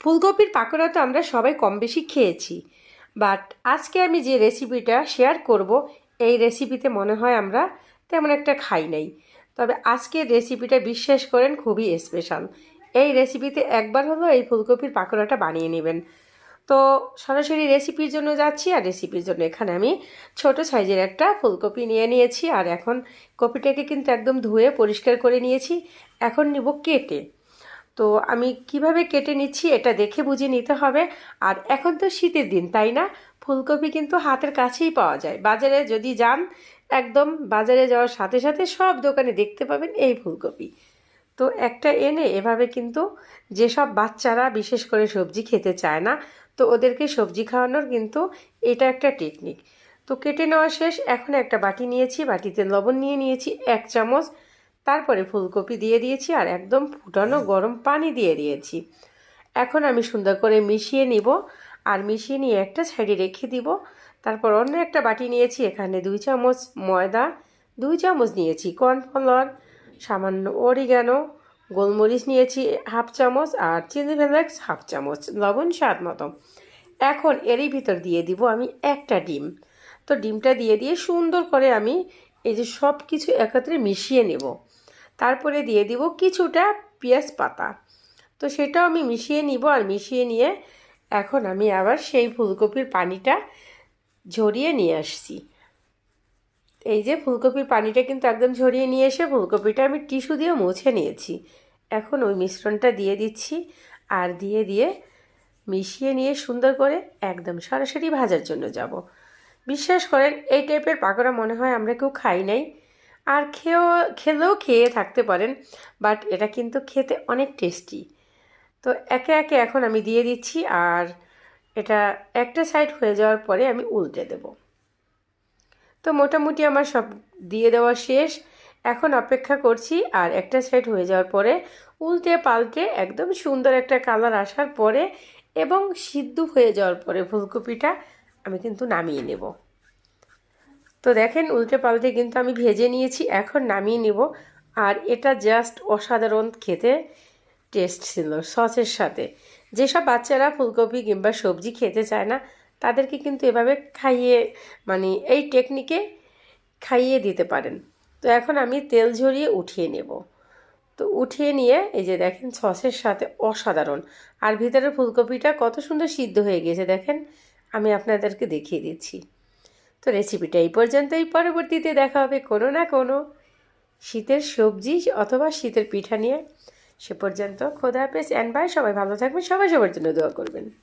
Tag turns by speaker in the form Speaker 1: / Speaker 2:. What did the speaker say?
Speaker 1: ফুলকপির পাকোড়া তো আমরা সবাই কম বেশি খেয়েছি। বাট আজকে আমি যে রেসিপিটা শেয়ার করব, এই রেসিপিতে মনে হয় আমরা তেমন একটা খাই নাই। তবে আজকের রেসিপিটা বিশ্বাস করেন খুবই স্পেশাল এই রেসিপিতে একবার হলো এই ফুলকপির পাকোড়াটা বানিয়ে নেবেন। তো সরাসরি রেসিপির জন্য যাচ্ছি, আর রেসিপির জন্য এখানে আমি ছোট সাইজের একটা ফুলকপি নিয়ে নিয়েছি। আর এখন কপিটাকে কিন্তু একদম ধুয়ে পরিষ্কার করে নিয়েছি। এখন নিব কেটে। তো আমি কীভাবে কেটে নিচ্ছি এটা দেখে বুঝে নিতে হবে। আর এখন তো শীতের দিন, তাই না? ফুলকপি কিন্তু হাতের কাছেই পাওয়া যায়। বাজারে যদি যান, একদম বাজারে যাওয়ার সাথে সাথে সব দোকানে দেখতে পাবেন এই ফুলকপি। তো একটা এনে এভাবে কিন্তু যেসব বাচ্চারা বিশেষ করে সবজি খেতে চায় না, তো ওদেরকে সবজি খাওয়ানোর কিন্তু এটা একটা টেকনিক তো কেটে নেওয়া শেষ। এখন একটা বাটি নিয়েছি, বাটিতে লবণ নিয়ে নিয়েছি, এক চামচ তারপরে ফুলকপি দিয়ে দিয়েছি আর একদম ফুটানো গরম পানি দিয়ে দিয়েছি। এখন আমি সুন্দর করে মিশিয়ে নিব আর মিশিয়ে নিয়ে একটা সাইডে রেখে দিব। তারপর অন্য একটা বাটি নিয়েছি, এখানে দুই চামচ ময়দা, দুই চামচ নিয়েছি কর্নফ্লাওয়ার, সামান্য অরিগানো, গোলমরিচ নিয়েছি হাফ চামচ আর চিলি ফ্লেক্স হাফ চামচ, লবণ স্বাদ মতো। এখন এরই ভিতর দিয়ে দিব আমি একটা ডিম। তো ডিমটা দিয়ে দিয়ে সুন্দর করে আমি এই যে সব কিছু একত্রে মিশিয়ে নেব। তারপরে দিয়ে দিব কিছুটা পেঁয়াজ পাতা। তো সেটাও আমি মিশিয়ে নিব আর মিশিয়ে নিয়ে এখন আমি আবার সেই ফুলকপির পানিটা ঝরিয়ে নিয়ে আসছি। এই যে ফুলকপির পানিটা কিন্তু একদম ঝরিয়ে নিয়ে এসে ফুলকপিটা আমি টিস্যু দিয়ে মুছে নিয়েছি। এখন ওই মিশ্রণটা দিয়ে দিচ্ছি আর দিয়ে দিয়ে মিশিয়ে নিয়ে সুন্দর করে একদম সরাসরি ভাজার জন্য যাব। বিশ্বাস করেন, এই টাইপের পাকোড়া মনে হয় আমরা কেউ খাই নাই। আর খেয়েও, খেলেও খেয়ে থাকতে পারেন বাট এটা কিন্তু খেতে অনেক টেস্টি তো একে একে এখন আমি দিয়ে দিচ্ছি, আর এটা একটা সাইড হয়ে যাওয়ার পরে আমি উল্টে দেব। তো মোটামুটি আমার সব দিয়ে দেওয়া শেষ। এখন অপেক্ষা করছি, আর একটা সাইড হয়ে যাওয়ার পরে উল্টে পাল্টে একদম সুন্দর একটা কালার আসার পরে এবং সিদ্ধ হয়ে যাওয়ার পরে ফুলকপিটা আমি কিন্তু নামিয়ে নেব। তো দেখেন উল্টে পাল্টে কিন্তু আমি ভেজে নিয়েছি, এখন নামিয়ে নেব। আর এটা জাস্ট অসাধারণ খেতে টেস্ট ছিল সসের সাথে। যেসব বাচ্চারা ফুলকপি কিংবা সবজি খেতে চায় না, তাদেরকে কিন্তু এভাবে খাইয়ে মানে এই টেকনিকে খাইয়ে দিতে পারেন। তো এখন আমি তেল ঝরিয়ে উঠিয়ে নেব। তো উঠিয়ে নিয়ে এই যে দেখেন সসের সাথে অসাধারণ। আর ভিতরের ফুলকপিটা কত সুন্দর সিদ্ধ হয়ে গেছে দেখেন, আমি আপনাদেরকে দেখিয়ে দিচ্ছি। তো রেসিপিটা এই পর্যন্তই। পরবর্তীতে দেখা হবে কোনো না কোনো শীতের সবজি অথবা শীতের পিঠা নিয়ে। সে পর্যন্ত খোদা হাফেজ অ্যান্ড বাই সবাই ভালো থাকবেন। সবাই সবার জন্য দোয়া করবেন।